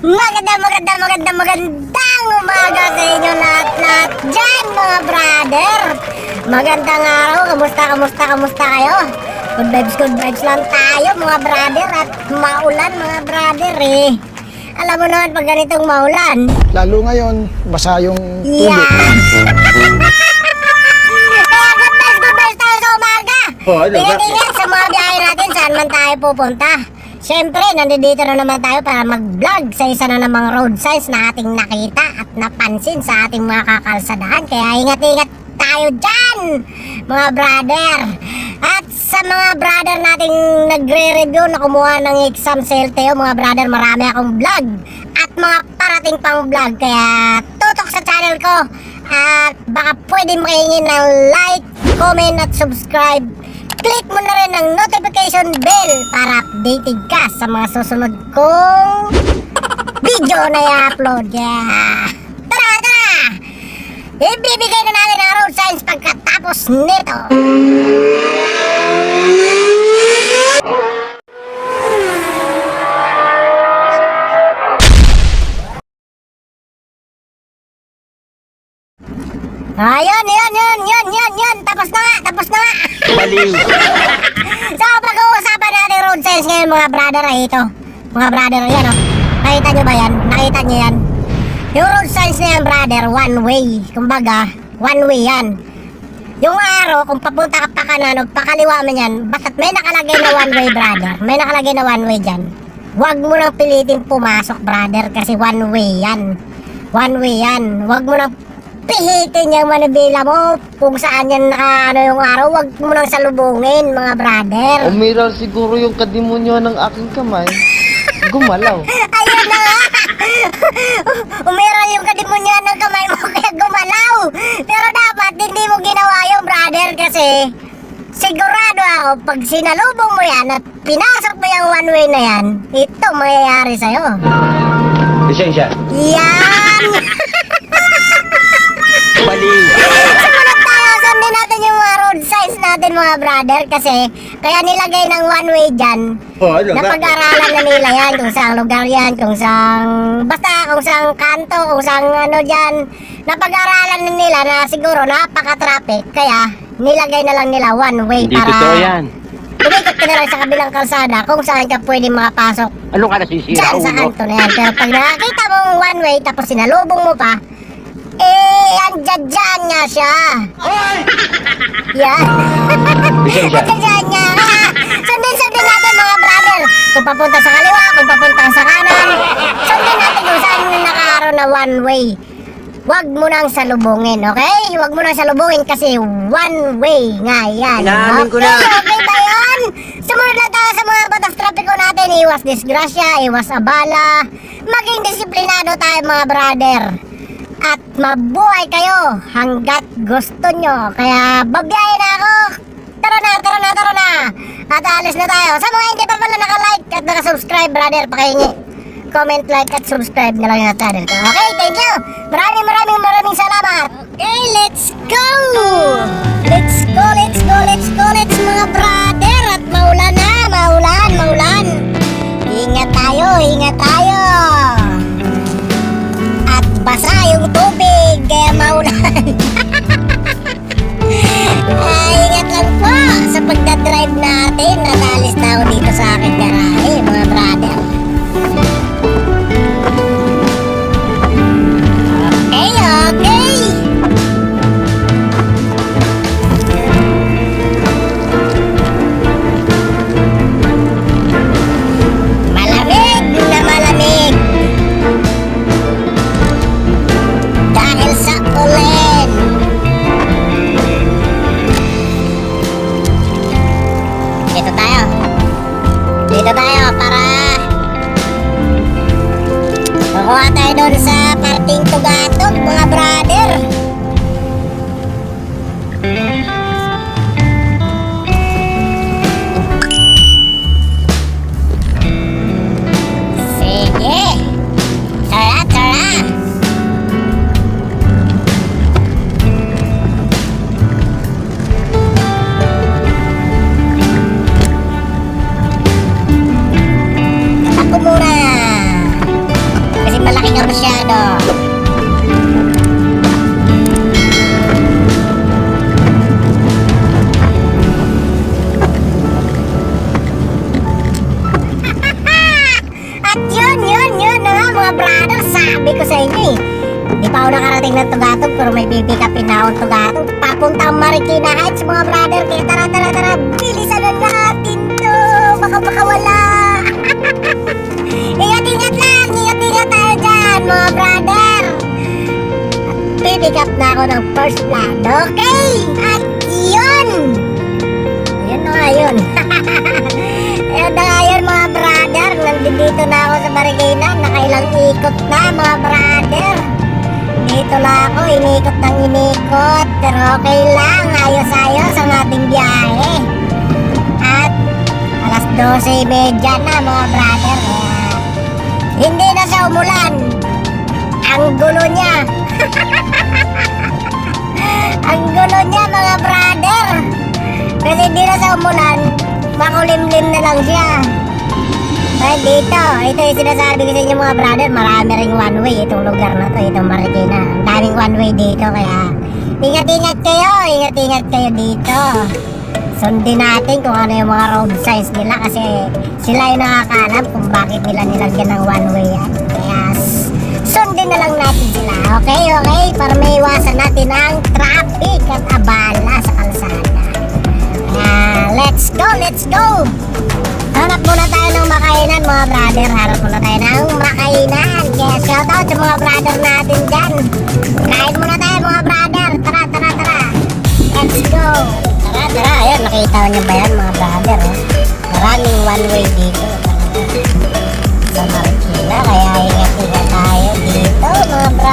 Maganda, maganda, maganda, magandang umaga sa inyo lahat-lahat dyan mga brother. Magandang araw, kamusta, kamusta, kamusta kayo? Good vibes, good vibes lang tayo mga brother at maulan mga brother eh. Alam mo naman pag ganitong maulan. Lalo ngayon, basa yung tubig. Yeah! Kaya good vibes, good vibes tayo sa umaga. Oh, ano ba? Ingat-ingat sa mga biyahe natin saan man tayo pupunta. Siyempre, nandito na naman tayo para mag-vlog sa isa na namang road signs na ating nakita at napansin sa ating mga kakalsadahan. Kaya ingat-ingat tayo dyan, mga brother. At sa mga brother nating nagre-review na kumuha ng exam sa LTO, mga brother, marami akong vlog at mga parating pang vlog. Kaya tutok sa channel ko at baka pwede makahingi ng like, comment at subscribe click mo na rin ang notification bell para updated ka sa mga susunod kong video na i-upload. Yeah. Tara, tara! Ibibigay na natin ang road signs pagkatapos nito. Ayun, yun, yun, yun, yun, yun. Tapos na nga, tapos na nga. Baliw. So, pag-uusapan natin road signs ngayon mga brother ay ito. Mga brother, yan oh. Nakita nyo ba yan? Nakita nyo yan? Yung road signs na yan brother, one way. Kumbaga, one way yan. Yung araw, kung papunta ka pa kanan o pakaliwa mo yan, basta't may nakalagay na one way brother, may nakalagay na one way dyan. Huwag mo nang pilitin pumasok brother kasi one way yan. One way yan. Huwag mo nang pihitin yung manibela mo kung saan yan naka ano yung araw. Huwag mo nang salubungin mga brother. Umiral siguro yung kadimonyo ng aking kamay. Gumalaw. Ayun na nga! Umiral yung kadimonyan ng kamay mo kaya gumalaw. Pero dapat hindi mo ginawa yung brother kasi sigurado ako pag sinalubong mo yan at pinasok mo yung one way na yan, ito mangyayari sa'yo. Lisensya. Yan! Baliw. Sumunod tayo, sundin natin yung mga road signs natin mga brother kasi kaya nilagay ng one way dyan. Oh, ano ba? Napag-aralan na nila yan kung saan lugar yan, kung saan basta kung saan kanto, kung saan ano dyan. Napag-aralan na nila na siguro napaka-traffic kaya nilagay na lang nila one way Hindi para totoo yan. umikot ka na lang sa kabilang kalsada kung saan ka pwede makapasok Ano ka nasisira, dyan sa ulo? kanto na yan. Pero pag nakakita mong one way tapos sinalubong mo pa, eh, andyan dyan nga siya. Yan. Lisensya. andyan dyan nga. Sundin-sundin natin mga brother. Kung papunta sa kaliwa, kung papunta sa kanan. Sundin natin kung saan nakaaraw na one way. Huwag mo nang salubungin, okay? Huwag mo nang salubungin kasi one way nga yan. Inaamin ko okay, na. okay ba yun? Sumunod lang tayo sa mga batas trapiko natin. Iwas disgrasya, iwas abala. Maging disiplinado tayo mga brother. At mabuhay kayo hanggat gusto nyo. Kaya babiyahe na ako. Tara na, tara na, tara na. At alis na tayo. Sa mga hindi pa pala naka-like at naka-subscribe brother, pakihingi. Comment, like at subscribe na lang ko. Okay, thank you. Maraming maraming maraming salamat. Okay, let's go. Let's go, let's go, let's go, let's mga brother. At maulan na, maulan, maulan. Ingat tayo, ingat tayo. At basa yung tubig, kaya maulan. Ay, ingat lang po sa pagdadrive natin. Natalis na ako dito sa aking garahe, Dito tayo. Dito tayo para Kukuha tayo doon sa parting tugatog, mga brother. Tugatog pero may bibigapin na akong Tugatog. Papuntang Marikina Heights mga brother. Kaya tara, tara, tara. Bilisan na natin to. Baka makawala. ingat-ingat lang. Ingat-ingat tayo dyan mga brother. Pipick na ako ng first blood. Okay? At yun. Yun na nga yun. Ayun na nga yun mga brother. Nandito na ako sa Marikina. Nakailang ikot na mga brother. Dito na ako, inikot ng inikot. Pero okay lang, ayos-ayos ang ating biyahe. At alas 12.30 na mga brother. Kaya, hindi na siya umulan. Ang gulo niya. ang gulo niya mga brother. Kasi hindi na siya umulan. Makulimlim na lang siya. Kaya dito, ito yung sinasabi ko sa inyo mga brother, marami ring one way itong lugar na to, itong Marikina. Ang daming one way dito, kaya ingat-ingat kayo, ingat-ingat kayo dito. Sundin natin kung ano yung mga road signs nila kasi sila yung nakakalam kung bakit nila nilagyan ng one way yan. Kaya s- sundin na lang natin sila, okay, okay? Para may iwasan natin ang traffic at abala. Kaya let's go, let's go! Hanap muna tayo ng makainan mga brother. Hanap muna tayo ng makainan. Kaya shout out sa mga brother natin dyan. Kain muna tayo mga brother. Tara, tara, tara. Let's go. Tara, tara. Ayun, nakita niyo ba yan mga brother? Oh? Maraming one way dito. Sa Marikina. Kaya ingat-ingat tayo dito mga brother.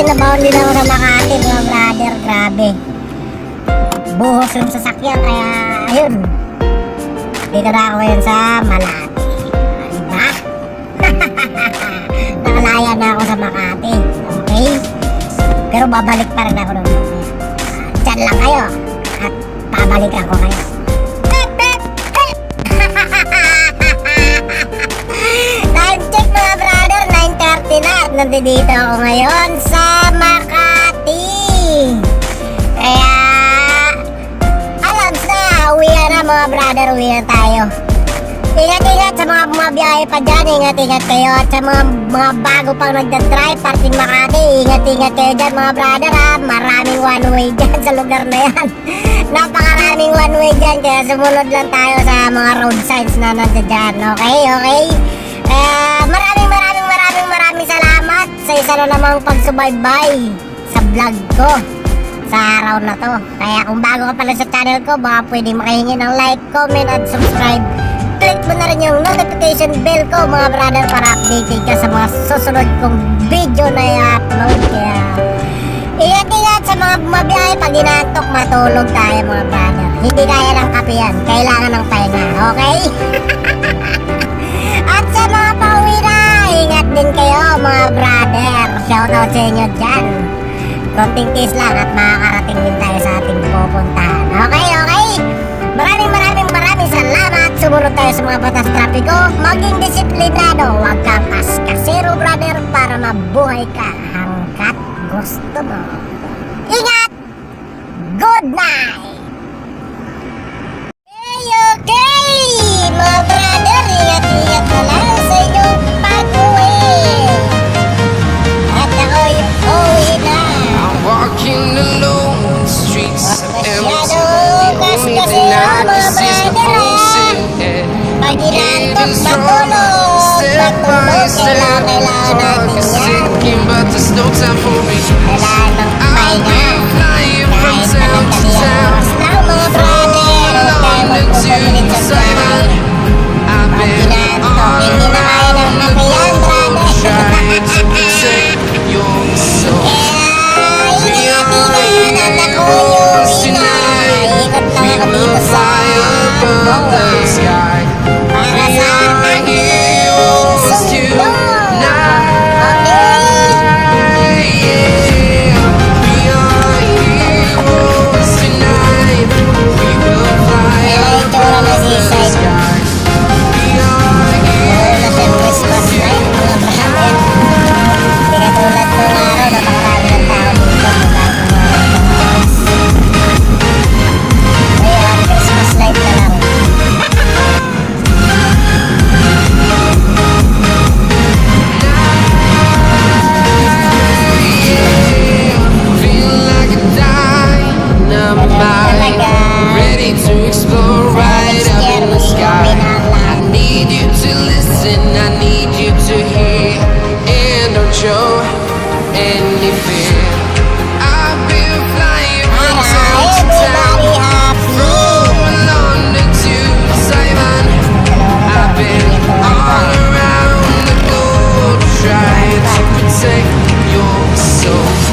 Nabaon din ako sa Makati, mga brother. Grabe. Buhos yung sasakyan, kaya, ayun. Dito na ako ngayon sa Malati. Diba? Nakalaya na ako sa Makati. Okay? Pero babalik pa rin ako doon. Diyan lang kayo. At babalikan ko kayo. Nandito ako ngayon sa Makati. Kaya, alam na, uwi na mga brother, uwi na tayo. Ingat-ingat sa mga bumabiyahe pa dyan, ingat-ingat kayo. At sa mga, mga bago pang nagdadrive, parting Makati, ingat-ingat kayo dyan mga brother ha. Maraming one way dyan sa lugar na yan. Napakaraming one way dyan, kaya sumunod lang tayo sa mga road signs na nandiyan. Okay, okay? Kaya maraming maraming maraming maraming salamat sa isa na namang pagsubaybay sa vlog ko sa araw na to. Kaya kung bago ka pala sa channel ko, baka pwede makahingi ng like, comment, at subscribe. Click mo na rin yung notification bell ko mga brother para updated ka sa mga susunod kong video na i-upload. Kaya ingat-ingat sa mga bumabiyahe pag inaantok matulog tayo mga brother. Hindi kaya ng kape yan. Kailangan ng pahinga. Okay? At sa mga din kayo mga brother. Shoutout sa inyo dyan. Konting tiis lang at makakarating din tayo sa ating pupuntahan. Okay, okay? Maraming maraming maraming salamat. Sumunod tayo sa mga batas trapiko. Maging disiplinado. Huwag kang kaskasero, brother, para mabuhay ka hanggat gusto mo. Ingat! Good night! Okay, okay! Mga brother, ingat-ingat na lang Masyado The only thing I can see is the homesick. Yeah. Pag Getting stronger, step by step. natin is sinking, but there's no time for me. Pahinga. been flying from town to town. magpupulilit into dyan. silence. something I need you to hear. And don't show any fear. I've been flying. I've been all around the globe trying to protect your soul.